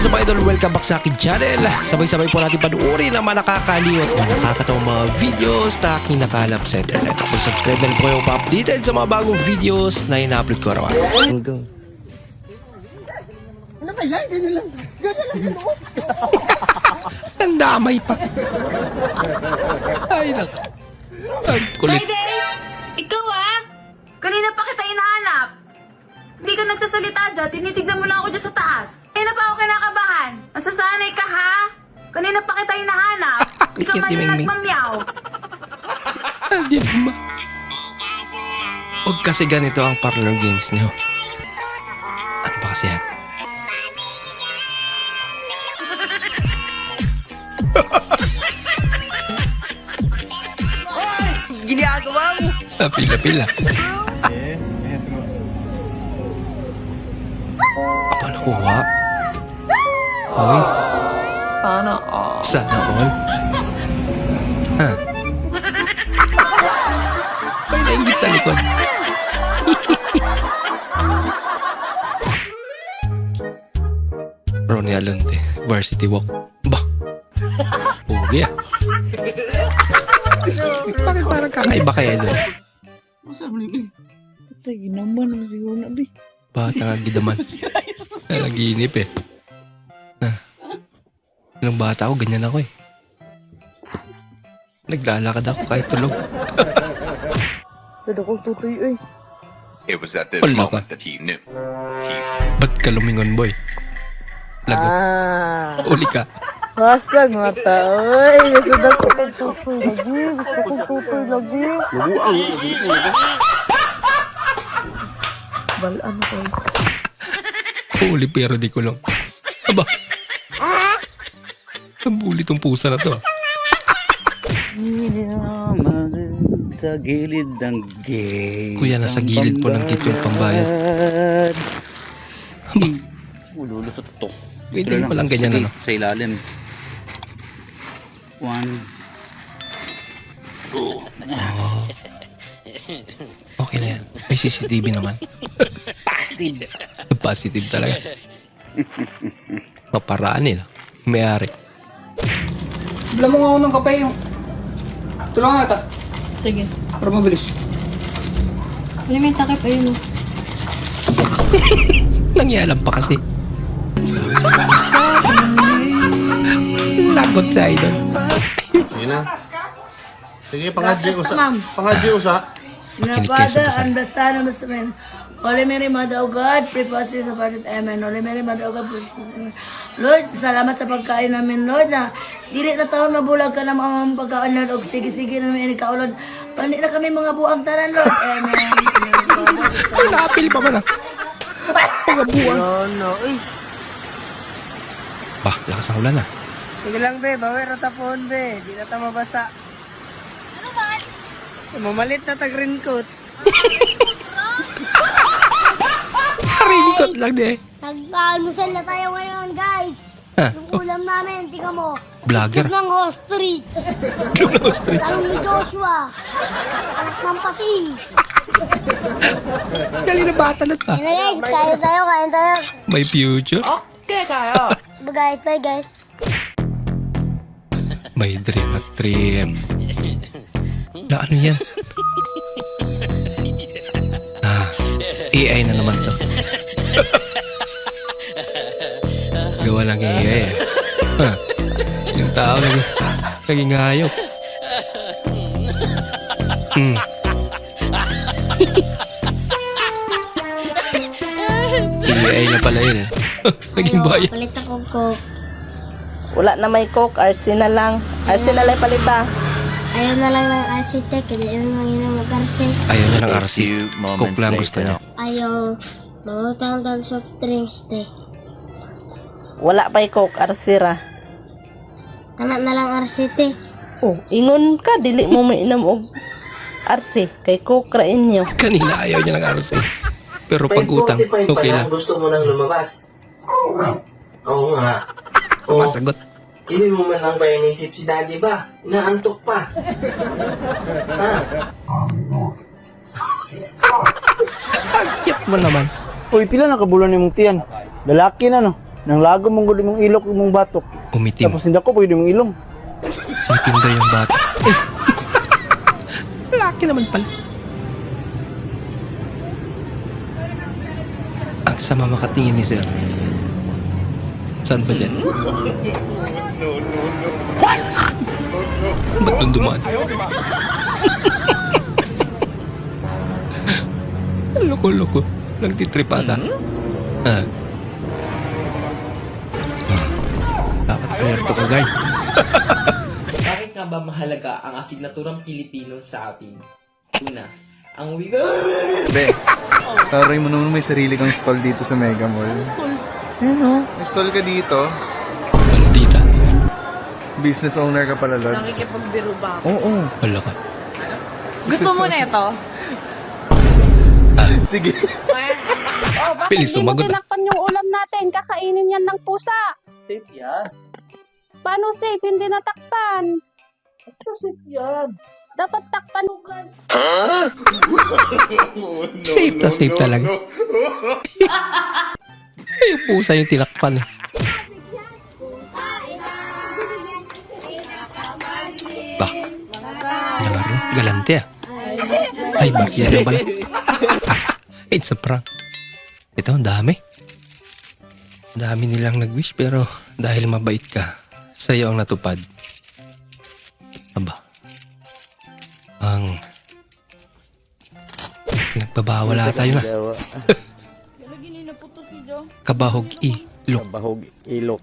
is up idol? Welcome back sa akin channel. Sabay-sabay po natin panuorin ang mga nakakaliw at mga nakakatawang mga videos na aking nakalap sa internet. Kung subscribe na po kayo pa-updated sa mga bagong videos na ina-upload ko araw-araw. Ano ba yan? Ganyan lang. Ganyan lang yung loob. Ang damay pa. Ay, nak. Ang kulit. Friday! Ikaw ah! Kanina pa kita inahanap. Hindi ka nagsasalita dyan, tinitignan mo lang ako dyan sa taas. Kanina pa ako kinakabahan. Nasasanay ka ha? Kanina pa kita hinahanap. Hindi ka man lang Mingming. nagmamyaw. Hindi ma. Huwag kasi ganito ang parlor games niyo. Ano ba kasi yan? Ginagawa mo. Ah, Pila-pila. Apa nakuha? Hoy, Sana all. sana all. Ha? May nainggit sa likod. Ronnie Alonte, Varsity Walk. Bah! Pugi ah. Bakit parang kakaiba kaya doon? Patay, naman ang siguro na. Bata nga gidaman. Nalaginip eh. Nung bata ako, ganyan ako eh. Naglalakad ako kahit tulog. Pwede ko tutoy, eh. It was at this Wala ka. moment that he knew. He Ba't ka lumingon, boy? Lagot. Ah, Uli ka. hasag mata, oy. Gusto na ko kong tutoy lagi. Gusto kong tutoy lagi. Balaan ko. Uli pero di kulong. Aba. Ang buli tong pusa na to. sa gilid ng gate. Kuya, nasa gilid po ng gate yung pambayad. Ululusot to. Pwede rin palang ganyan, ano? Sa ilalim. One. Okay na yan. May CCTV naman. Positive. Positive talaga. Paparaan nila. May-ari. Bilang mo nga ako ng kape yung... Tulungan kita. Sige. Para mabilis. Ano may takip, ayun o. Nangyalam pa kasi. Lagot sa idol. Sige na. Sige, pangadyo usa. Pangadyo usa. Makinig kayo sa Father dasal. Holy Mary, Mother of God, pray for us sa Father. Amen. Holy Mary, Mother of God, pray for us. Lord, salamat sa pagkain namin, Lord, na dili na taon mabulag ka na mga pagkain, Lord, og sige-sige na namin ikaw, Lord. Pandi na kami mga buang tanan, Lord. Amen. Napil pa man ah. Mga buwan. No, eh. Bah, lakas ang ulan ah. Sige lang, be. Bawi ratapon, be. Di na ta mabasa. Ano ba? Mamalit na tag-raincoat. Ringkot lang eh. Nag-almusal na tayo ngayon, guys. Ha? Yung ulam namin, tingnan mo. Vlogger. Itlog ng ostrich. Club Ostrich. Tanong ni Joshua. Anak ng pating. Galing na bata na ta. Na guys, kain tayo, kain tayo. May future. Bye guys, bye guys. May dream at dream. Na ano yan? ah, AI na naman to. Gawa ng AI eh. Ha, yung tao naging, naging hayop. Hmm. AI na pala yun eh. naging bayan. Palit akong coke. Wala na may coke, RC na lang. RC na lang palita. Ayaw na lang ng arsitek, hindi yung mga ina mag-arsi. Ayaw niya ng A RC. few moments Coke lang gusto later. niya. Ayaw, mangutang tag soft drinks, te. Wala pa coke, RC ra. Kana na lang arsi, te. Oh, ingon ka, dili mo mainam og RC. Kay coke ra inyo. Kanina ayaw niya ng RC. Pero pag utang, okay lang. Gusto mo nang lumabas? Oo nga. Oo. Masagot. Hindi mo man lang ba inisip si daddy ba? Inaantok pa. ha? Cute mo naman. Uy, pila na kabulan ni mong tiyan? Lalaki na no? Nang lago mong gulo mong ilok mong batok. Umitim. Tapos hindi ako pwede mong ilong. Umitim daw yung bata. Eh. Laki naman pala. Ang sama makatingin ni Sir. Saan ba dyan? Ba't doon dumaan? Loko-loko. Nagtitrip ata. Ah. Ah. Dapat alerto ka, guard. Bakit nga ba mahalaga ang asignaturang Pilipino sa atin? Una, ang wika... Be, taray mo naman may sarili kang stall dito sa Mega Mall. Ano? May stall ka dito. Maldita. Business owner ka pala, Lods. Nakikipagbiro ba? Oo. Wala ka. Gusto mo na ito? Sige. Bilis sumagot. ah. Tinakpan yung ulam natin. Kakainin yan ng pusa. Safe yan. Paano safe? Hindi natakpan. Safe yan. Dapat takpan ugan. Safe na safe talaga. Ay, yung pusa yung tinakpan. eh. Ba? Nangar Galante ah. Ay, bakya lang pala. It's a prank. Ito, ang dami. Ang dami nilang nag-wish pero dahil mabait ka, sa'yo ang natupad. Aba. Ang pinagbabawal ata yun ah. Jawa. Kabahog i. Look. Bahog ilok.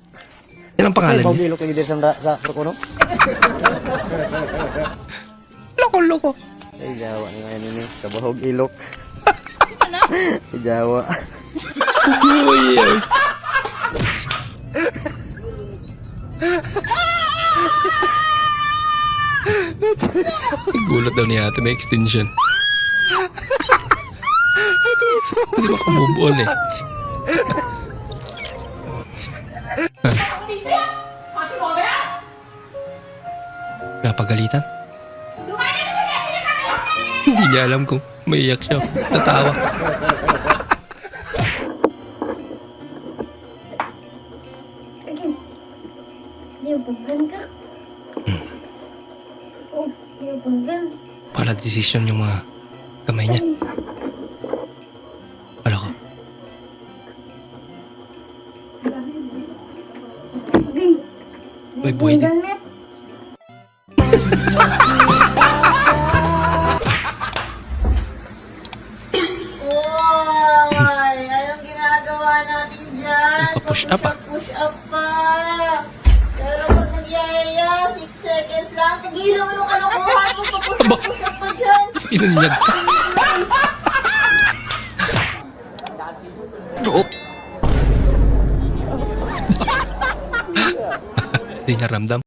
Yan ang pangalan niya. ilok yung sa sa Krokono. Loko, loko. Ay, Jawa nga yan ini. Kabahog ilok. Ay, Uy. Gulat daw ni ate may extension. Hindi ba kumubuon eh? Napagalitan? Hindi niya alam kung maiyak siya. Natawa. Pala decision yung mga kamay niya. Wala ko. May buhay din. Oy! Anong ginagawa natin dyan? Nagpa-push up, ah. Seconds lang, tigilan mo yung kalokohan mo, up pa dyan! Inunyag pa. Hindi niya ramdam.